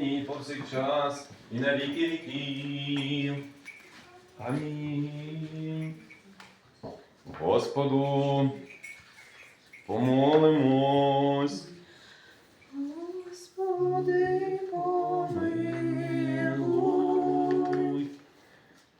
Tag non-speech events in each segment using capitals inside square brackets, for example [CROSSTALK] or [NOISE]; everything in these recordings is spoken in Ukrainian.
нині і повсякчас, і на віки віків. Амінь. Господу, помолимось. Господи, помилуй.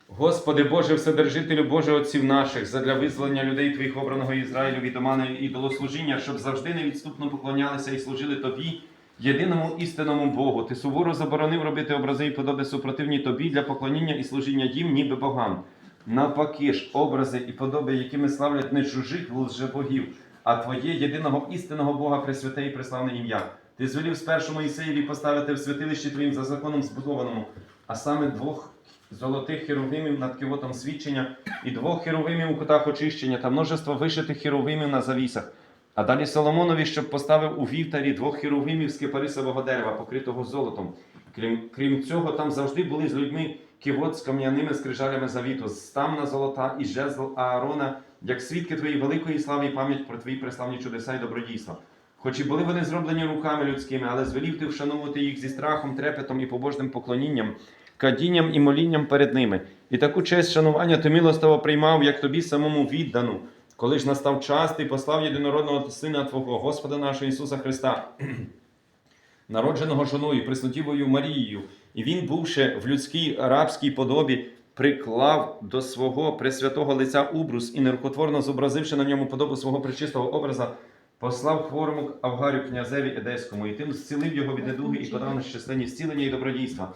Господи Боже, Вседержителю Боже Отців наших, задля визволення людей Твоїх обраного Ізраїлю від омани і ідолослужіння, щоб завжди невідступно поклонялися і служили Тобі, єдиному істинному Богу. Ти суворо заборонив робити образи і подоби супротивні Тобі для поклоніння і служіння їм, ніби богам. Навпаки ж, образи і подоби, якими славлять не чужих лжебогів, а Твоє єдиного істинного Бога Пресвяте і преславне ім'я. Ти звелів спершу Моїсеєві поставити в святилищі Твоїм за законом збудованому, а саме двох золотих херовимів над кивотом свідчення і двох херовимів у кутах очищення та множество вишитих херовимів на завісах. А далі Соломонові, щоб поставив у вівтарі двох херовимів з кипарисового дерева, покритого золотом. Крім, крім цього, там завжди були з людьми кивот з кам'яними скрижалями завіту, стамна золота і жезл Аарона, як свідки твоєї великої слави і пам'ять про твої преславні чудеса і добродійства. Хоч і були вони зроблені руками людськими, але звелів ти вшановувати їх зі страхом, трепетом і побожним поклонінням, кадінням і молінням перед ними. І таку честь шанування ти милостиво приймав, як тобі самому віддану. Коли ж настав час, ти послав єдинородного Сина Твого, Господа нашого Ісуса Христа, [CLEARS THROAT] народженого жоною, Преснотівою Марією, і він, бувши в людській рабській подобі, приклав до свого пресвятого лиця убрус і нерукотворно зобразивши на ньому подобу свого пречистого образа, послав хворому Авгарю князеві Едеському, і тим зцілив його від недуги і подав на щасленні зцілення і добродійства.